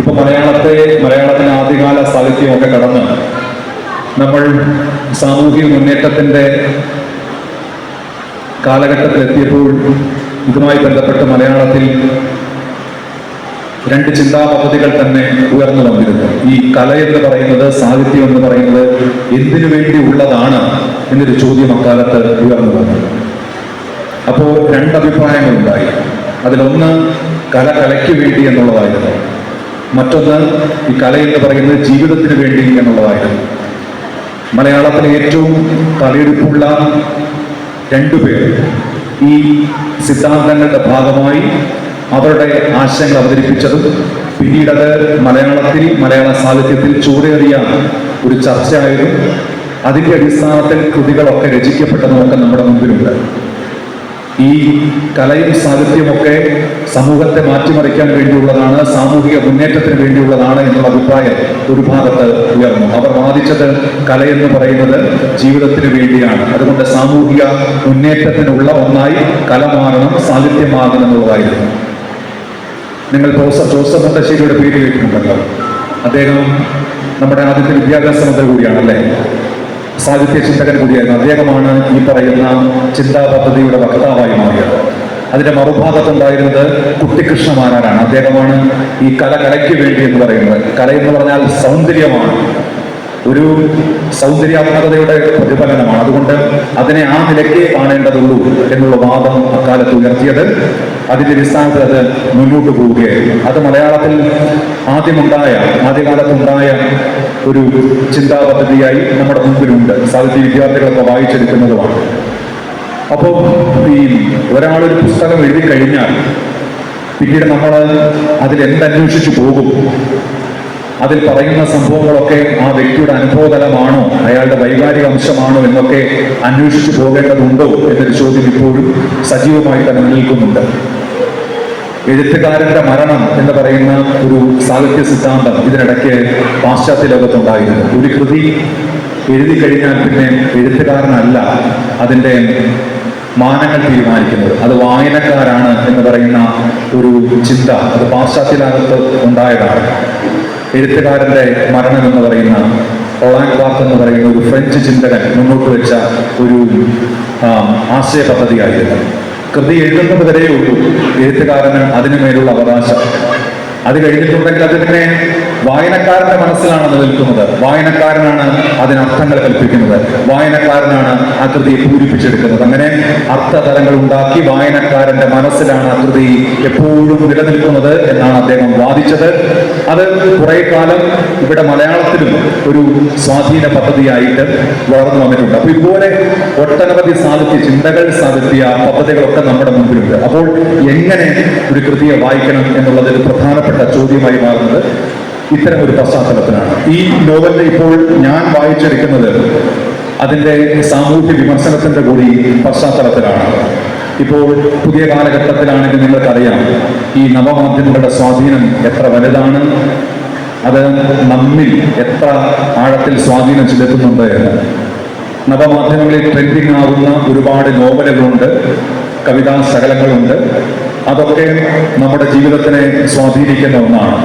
ഇപ്പൊ മലയാളത്തെ മലയാളത്തിന് ആദ്യകാല സാഹിത്യമൊക്കെ കടന്ന് നമ്മൾ സാമൂഹിക മുന്നേറ്റത്തിന്റെ കാലഘട്ടത്തിലെത്തിയപ്പോൾ ഇതുമായി ബന്ധപ്പെട്ട് മലയാളത്തിൽ രണ്ട് ചിന്താ പദ്ധതികൾ തന്നെ ഉയർന്നു വന്നിരുന്നു. ഈ കല എന്ന് പറയുന്നത് സാഹിത്യം എന്ന് പറയുന്നത് എന്തിനു വേണ്ടി ഉള്ളതാണ് എന്നൊരു ചോദ്യം അക്കാലത്ത് ഉയർന്നു വന്നു. അപ്പോൾ രണ്ടഭിപ്രായങ്ങളുണ്ടായി. അതിലൊന്ന് കല കലയ്ക്ക് വേണ്ടി എന്നുള്ളതായിരുന്നു. മറ്റൊന്ന് ഈ കല എന്ന് പറയുന്നത് ജീവിതത്തിന് വേണ്ടി എന്നുള്ളതായിരുന്നു. മലയാളത്തിലെ ഏറ്റവും തലയെടുപ്പുള്ള രണ്ടുപേർ ഈ സിദ്ധാന്തങ്ങളുടെ ഭാഗമായി അവരുടെ ആശയങ്ങൾ അവതരിപ്പിച്ചതും പിന്നീട് മലയാളത്തിൽ മലയാള സാഹിത്യത്തിൽ ചൂടേറിയ ഒരു ചർച്ചയായതും അതിന്റെ അടിസ്ഥാനത്തിൽ കൃതികളൊക്കെ രചിക്കപ്പെട്ടതുമൊക്കെ നമ്മുടെ മുമ്പിലുണ്ട്. ഈ കലയും സാഹിത്യമൊക്കെ സമൂഹത്തെ മാറ്റിമറിക്കാൻ വേണ്ടിയുള്ളതാണ് സാമൂഹിക മുന്നേറ്റത്തിന് വേണ്ടിയുള്ളതാണ് എന്നുള്ള അഭിപ്രായം ഒരു ഭാഗത്ത് ഉയർന്നു. അവർ വാദിച്ചത് കലയെന്ന് പറയുന്നത് ജീവിതത്തിന് വേണ്ടിയാണ്. അതുകൊണ്ട് സാമൂഹിക മുന്നേറ്റത്തിനുള്ള ഒന്നായി കല മാറണം സാഹിത്യമാകണം എന്നുള്ളതായിരുന്നു. നിങ്ങൾ ജോസഫ് ജോസഫ് മുണ്ടശ്ശേരിയുടെ പേര് കേട്ടിട്ടുണ്ടല്ലോ. അദ്ദേഹം നമ്മുടെ ആദ്യത്തെ വിദ്യാഭ്യാസ മന്ത്രി കൂടിയാണല്ലേ? സാഹിത്യ ചിന്തകൻ കൂടിയായിരുന്നു അദ്ദേഹമാണ് ഈ പറയുന്ന ചിന്താ പദ്ധതിയുടെ വക്താവായി മാറിയത്. അതിന്റെ മറുഭാഗത്തുണ്ടായിരുന്നത് കുട്ടിക്കൃഷ്ണമാരാണ് അദ്ദേഹമാണ് ഈ കല കലയ്ക്ക് വേണ്ടി എന്ന് പറയുന്നത്. കല എന്ന് പറഞ്ഞാൽ സൗന്ദര്യമാണ്. ഒരു സൗന്ദര്യാത്മകതയുടെ പ്രതിഫലനമാണ്. അതുകൊണ്ട് അതിനെ ആ നിലയ്ക്ക് കാണേണ്ടതുള്ളൂ എന്നുള്ള വാദം അക്കാലത്ത് ഉയർത്തിയത്. അതിന്റെ അടിസ്ഥാനത്തിൽ അത് മുന്നോട്ട് പോവുകയായിരുന്നു. അത് മലയാളത്തിൽ ആദ്യമുണ്ടായ ആദ്യകാലത്തുണ്ടായ ഒരു ചിന്താ പദ്ധതിയായി നമ്മുടെ മുമ്പിലുണ്ട്. സാഹിത്യ വിദ്യാർത്ഥികളൊക്കെ വായിച്ചെടുക്കുന്നതുമാണ്. അപ്പോൾ ഈ ഒരാളൊരു പുസ്തകം എഴുതി കഴിഞ്ഞാൽ പിന്നീട് നമ്മൾ അതിൽ എന്തന്വേഷിച്ചു പോകും. അതിൽ പറയുന്ന സംഭവങ്ങളൊക്കെ ആ വ്യക്തിയുടെ അനുഭവതലമാണോ അയാളുടെ വൈകാരിക അംശമാണോ എന്നൊക്കെ അന്വേഷിച്ചു പോകേണ്ടതുണ്ടോ എന്നൊരു ചോദ്യം ഇപ്പോഴും സജീവമായി തന്നെ നിൽക്കുന്നുണ്ട്. എഴുത്തുകാരന്റെ മരണം എന്ന് പറയുന്ന ഒരു സാഹിത്യ സിദ്ധാന്തം ഇതിനിടയ്ക്ക് പാശ്ചാത്യ ലോകത്തുണ്ടായിരുന്നു ഒരു കൃതി എഴുതി കഴിഞ്ഞാൽ പിന്നെ എഴുത്തുകാരനല്ല അതിന്റെ മാനങ്ങൾ തീരുമാനിക്കുന്നത്. അത് വായനക്കാരാണ് എന്ന് പറയുന്ന ഒരു ചിന്ത അത് പാശ്ചാത്യ ലോകത്ത് ഉണ്ടായതാണ്. എഴുത്തുകാരന്റെ മരണം എന്ന് പറയുന്ന ഒളാങ് ക്ലാർക്ക് എന്ന് പറയുന്ന ഒരു ഫ്രഞ്ച് ചിന്തകൻ മുന്നോട്ട് വെച്ച ഒരു ആശയ പദ്ധതിയായിരുന്നു. കൃതി എഴുതുന്നത് ഉള്ളൂ. എഴുത്തുകാരന് അതിനു മേലുള്ള അവകാശം. അത് കഴിഞ്ഞിട്ടുണ്ടെങ്കിൽ അതിനെ വായനക്കാരന്റെ മനസ്സിലാണ് നിൽക്കുന്നത്. വായനക്കാരനാണ് അതിനർത്ഥങ്ങൾ കൽപ്പിക്കുന്നത്. വായനക്കാരനാണ് ആ കൃതിയെ പൂരിപ്പിച്ചെടുക്കുന്നത്. അങ്ങനെ അർത്ഥതലങ്ങൾ ഉണ്ടാക്കി വായനക്കാരന്റെ മനസ്സിലാണ് ആ കൃതി എപ്പോഴും നിലനിൽക്കുന്നത് എന്നാണ് അദ്ദേഹം വാദിച്ചത്. അത് കുറേ കാലം ഇവിടെ മലയാളത്തിലും ഒരു സ്വാധീന പദ്ധതിയായിട്ട് വളർന്നു വന്നിട്ടുണ്ട്. അപ്പൊ ഇതുപോലെ ഒട്ടനവധി സാഹിത്യ ചിന്തകൾ സാഹിത്യ പദ്ധതികളൊക്കെ നമ്മുടെ മുമ്പിലുണ്ട്. അപ്പോൾ എങ്ങനെ ഒരു കൃതിയെ വായിക്കണം എന്നുള്ളത് പ്രധാനപ്പെട്ട ചോദ്യമായി മാറുന്നത് ഇത്തരം ഒരു പശ്ചാത്തലത്തിലാണ്. ഈ നോവലിൽ ഇപ്പോൾ ഞാൻ വായിച്ചെടുക്കുന്നത് അതിന്റെ സാമൂഹ്യ വിമർശനത്തിന്റെ കൂടി പശ്ചാത്തലത്തിലാണ്. ഇപ്പോൾ പുതിയ കാലഘട്ടത്തിലാണെങ്കിൽ നിങ്ങൾക്കറിയാം ഈ നവമാധ്യമങ്ങളുടെ സ്വാധീനം എത്ര വലുതാണ് അത് നമ്മിൽ എത്ര ആഴത്തിൽ സ്വാധീനം ചെലുത്തുന്നുണ്ട് നവമാധ്യമങ്ങളിൽ ട്രെൻഡിങ് ആകുന്ന ഒരുപാട് നോവലുകളുണ്ട് കവിതാ ശകലങ്ങളുണ്ട് അതൊക്കെ നമ്മുടെ ജീവിതത്തിനെ സ്വാധീനിക്കുന്ന ഒന്നാണ്.